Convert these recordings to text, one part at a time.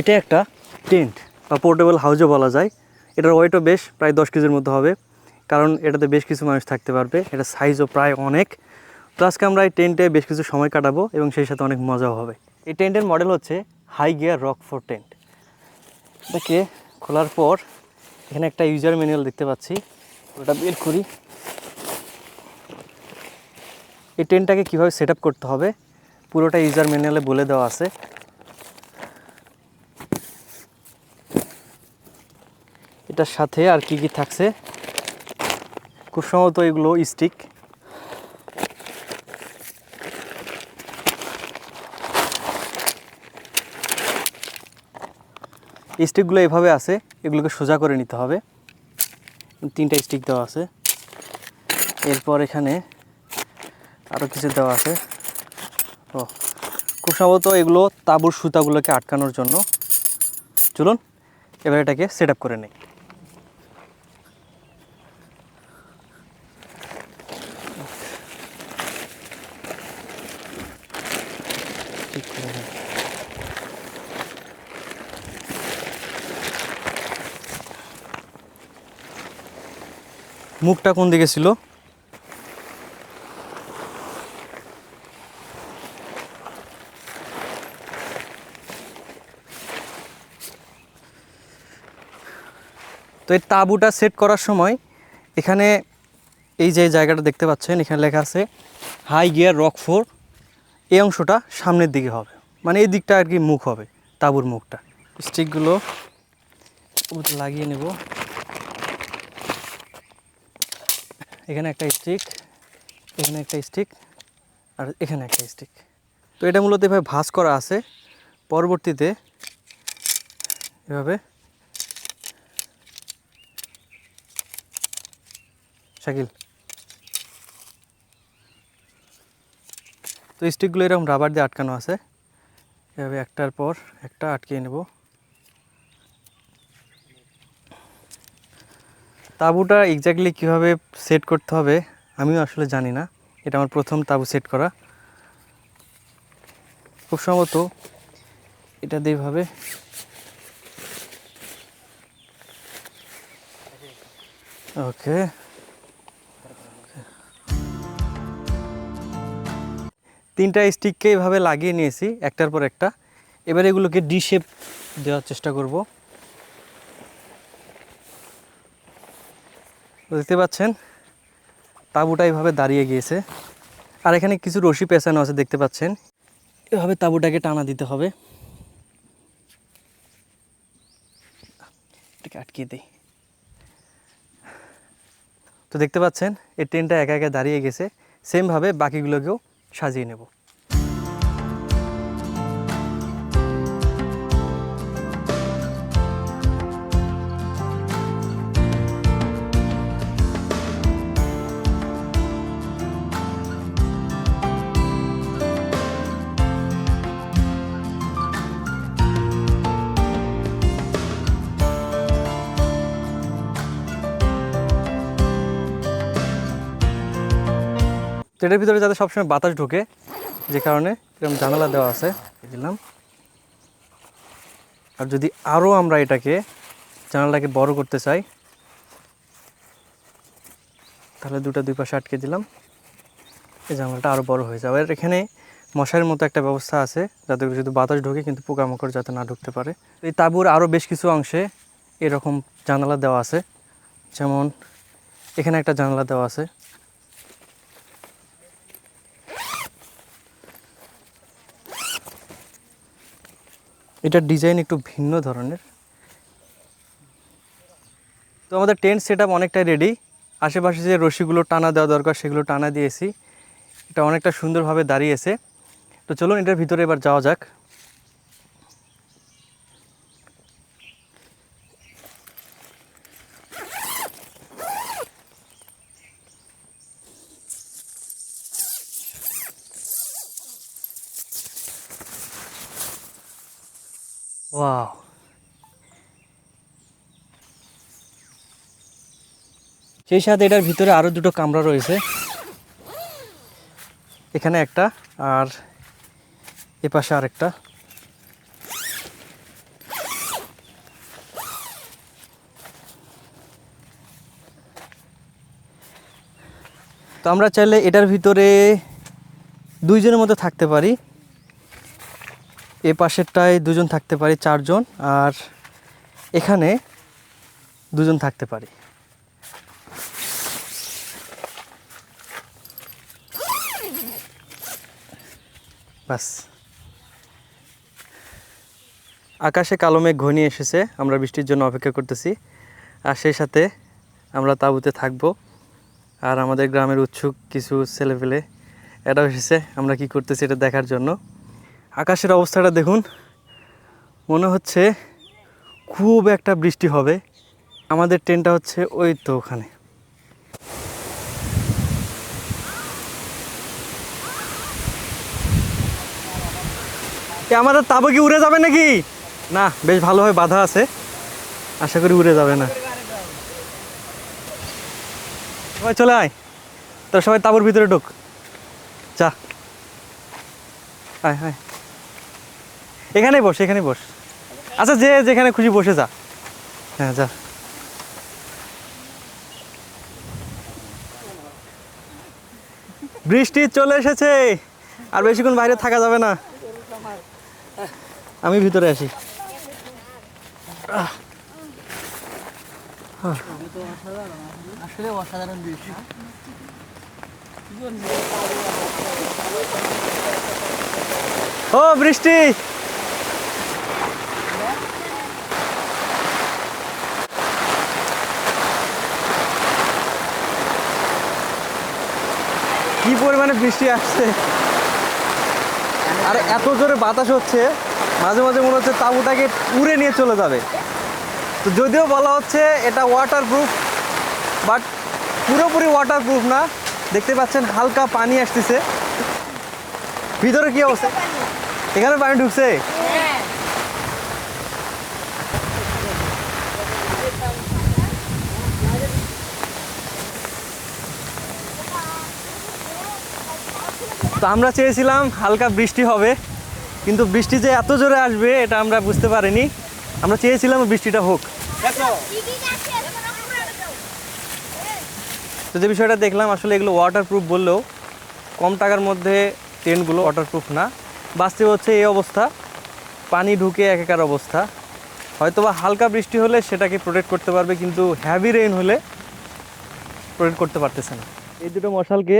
এটা একটা টেন্ট বা পোর্টেবল হাউজও বলা যায়। এটার ওয়েটও বেশ, প্রায় দশ কেজির মধ্যে হবে। কারণ এটাতে বেশ কিছু মানুষ থাকতে পারবে। এটা সাইজও প্রায় অনেক। আজকে আমরা এই টেন্টে বেশ কিছু সময় কাটাবো এবং সেই সাথে অনেক মজাও হবে। এই টেন্টের মডেল হচ্ছে high gear rock four tent এটাকে খোলার পর এখানে একটা ইউজার ম্যানুয়াল দেখতে পাচ্ছি। ওটা বের করি। এই টেন্টটাকে কীভাবে সেট করতে হবে, পুরোটা ইউজার ম্যানুয়ালে বলে দেওয়া আছে। এটার সাথে আর কি কি থাকছে? খুব সম্ভবত এগুলো স্টিক স্টিকগুলো এভাবে আছে, এগুলোকে সোজা করে নিতে হবে। তিনটা স্টিক দেওয়া আছে। এরপর এখানে আরও কিছু দেওয়া আছে। ও, খুব সম্ভবত এগুলো তাঁবুর সুতাগুলোকে আটকানোর জন্য। চলুন, এবার এটাকে সেট করে নেই। ঠিক করে। মুখটা কোন দিকে ছিল তো এই তাঁবুটা সেট করার সময় এখানে এই যে জায়গাটা দেখতে পাচ্ছেন, এখানে লেখা আছে, হাই গিয়ার রক ফোর এই অংশটা সামনের দিকে হবে। মানে এই দিকটা আর কি মুখ হবে, তাঁবুর মুখটা। স্টিকগুলো লাগিয়ে নেব। এখানে একটা স্টিক, এখানে একটা স্টিক, আর এখানে একটা স্টিক। তো এটা মূলত এভাবে ভাঁজ করা আছে। পরবর্তীতে এভাবে শাকিল তো স্টিকগুলো এরকম রাবার দিয়ে আটকানো আছে। এভাবে একটার পর একটা আটকিয়ে নেব। তাঁবুটা এক্স্যাক্টলি কীভাবে সেট করতে হবে আমিও আসলে জানি না। এটা আমার প্রথম তাঁবু সেট করা। খুব সম্ভবত এটা দিয়েভাবে ওকে তিনটা স্টিককে এভাবে লাগিয়ে নিয়েছি, একটার পর একটা। এবার এগুলোকে ডি শেপ দেওয়ার চেষ্টা করব। দেখতে পাচ্ছেন, তাঁবুটা এইভাবে দাঁড়িয়ে গিয়েছে। আর এখানে কিছু রশি পেঁচানো আছে, দেখতে পাচ্ছেন। এভাবে তাঁবুটাকে টানা দিতে হবে। আটকিয়ে দিই। তো দেখতে পাচ্ছেন, এই ট্রেনটা একা একা দাঁড়িয়ে গেছে। সেমভাবে বাকিগুলোকেও সাজিয়ে নেব। এটার ভিতরে যাতে সবসময় বাতাস ঢোকে, যে কারণে এরকম জানালা দেওয়া আছে দিলাম আর যদি আরও আমরা এটাকে, জানালাটাকে বড় করতে চাই, তাহলে দুটো দুই পাশে আটকে দিলাম। এই জানালাটা আরও বড় হয়ে যাবে। আর এখানে মশারির মতো একটা ব্যবস্থা আছে, যাতে শুধু বাতাস ঢোকে, কিন্তু পোকামাকড় যাতে না ঢুকতে পারে। এই তাঁবুর আরও বেশ কিছু অংশে এরকম জানালা দেওয়া আছে। যেমন এখানে একটা জানালা দেওয়া আছে। এটার ডিজাইন একটু ভিন্ন ধরনের। তো আমাদের টেন্ট সেট অনেকটাই রেডি আশেপাশে যে রশিগুলো টানা দেওয়া দরকার, সেগুলো টানা দিয়েছি। এটা অনেকটা সুন্দরভাবে দাঁড়িয়েছে। তো চলুন এটার ভিতরে এবার যাওয়া যাক। Wow. সেই সাথে এটার ভিতরে আরও দুটো কামরা রয়েছে। এখানে একটা আর এ পাশে আরেকটা। তো আমরা চাইলে এটার ভিতরে দুইজনের মতো থাকতে পারি। এ পাশেরটায় দুজন থাকতে পারি, চারজন, আর এখানে দুজন থাকতে পারি। বাস আকাশে কালো মেঘ ঘনিয়ে এসেছে, আমরা বৃষ্টির জন্য অপেক্ষা করতেছি, আর সেই সাথে আমরা তাঁবুতে থাকব, আর আমাদের গ্রামের উৎসুক কিছু ছেলেপেলে এরাও এসেছে, আমরা কি করতেছি এটা দেখার জন্য। আকাশের অবস্থাটা দেখুন। মনে হচ্ছে খুব একটা বৃষ্টি হবে। আমাদের ট্রেনটা হচ্ছে ওই তো ওখানে। আমাদের তাবু কি উড়ে যাবে নাকি? না, বেশ ভালোভাবে বাধা আছে। আশা করি উড়ে যাবে না। সবাই চলে আয়। তোর সবাই তাবুর ভিতরে ঢুক। যা। আয় আয়। এখানেই বস এখানেই বস। আচ্ছা যে যেখানে খুশি বসে যা। হ্যাঁ যা। বৃষ্টি চলে এসেছে। আর বেশিক্ষণ বাইরে থাকা যাবে না। আমি ভিতরে আসি। ও, বৃষ্টি! পরিমাণে বৃষ্টি আসছে। আর, এত জোরে বাতাস হচ্ছে, মাঝে মাঝে মনে হচ্ছে তাঁবুটাকে উড়ে নিয়ে চলে যাবে। তো যদিও বলা হচ্ছে এটা ওয়াটার প্রুফ বাট পুরোপুরি ওয়াটার প্রুফ না। দেখতে পাচ্ছেন হালকা পানি আসতেছে। ভিতরে কি অবস্থা? এখানে পানি ঢুকছে? তো আমরা চেয়েছিলাম হালকা বৃষ্টি হবে, কিন্তু বৃষ্টি যে এত জোরে আসবে এটা আমরা বুঝতে পারিনি। আমরা চেয়েছিলাম বৃষ্টিটা হোক। তো যে বিষয়টা দেখলাম, আসলে এগুলো ওয়াটারপ্রুফ বললেও কম টাকার মধ্যে ট্রেনগুলো ওয়াটারপ্রুফ না। বাস্তবে হচ্ছে এই অবস্থা। পানি ঢুকে একাকার অবস্থা। হয়তোবা হালকা বৃষ্টি হলে সেটাকে প্রোটেক্ট করতে পারবে, কিন্তু হ্যাভি রেইন হলে প্রোটেক্ট করতে পারতেছে না। এই দুটো মশালকে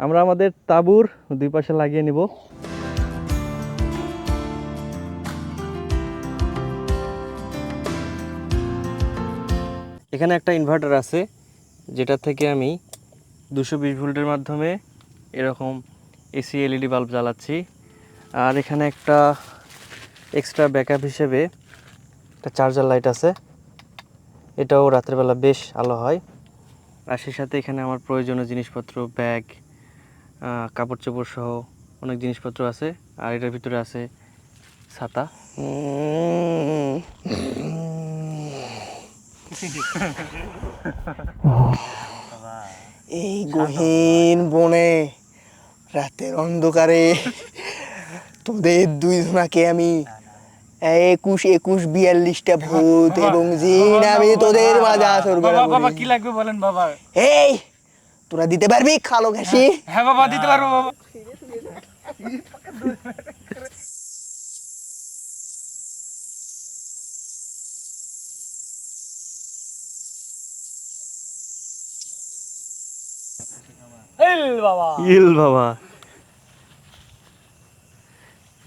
আমরা আমাদের তাঁবুর দুই পাশে লাগিয়ে নিব। এখানে একটা ইনভার্টার আছে, যেটা থেকে আমি দুশো বিশ ভোল্টের মাধ্যমে এরকম এসি এলইডি বাল্ব জ্বালাচ্ছি। আর এখানে একটা এক্সট্রা ব্যাকআপ হিসেবে একটা চার্জার লাইট আছে। এটাও রাত্রেবেলা বেশ আলো হয়। আর সেই সাথে এখানে আমার প্রয়োজনীয় জিনিসপত্র ব্যাগ কাপড় চোপড় সহ অনেক জিনিসপত্র আছে আর এটার ভিতরে আছে ছাতা। এই গহীন বনে রাতের অন্ধকারে তোদের দুইজনাকে আমি একুশ একুশ বিয়াল্লিশটা ভূত এবং জিন আমি তোদের মাঝে আসর কি লাগবে বলেন বাবা? এই তোরা দিতে পারবি খালো ঘাসি হ্যাঁ বাবা দিতে পারব বাবা। হেল বাবা। ইল বাবা।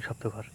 শব্দ কর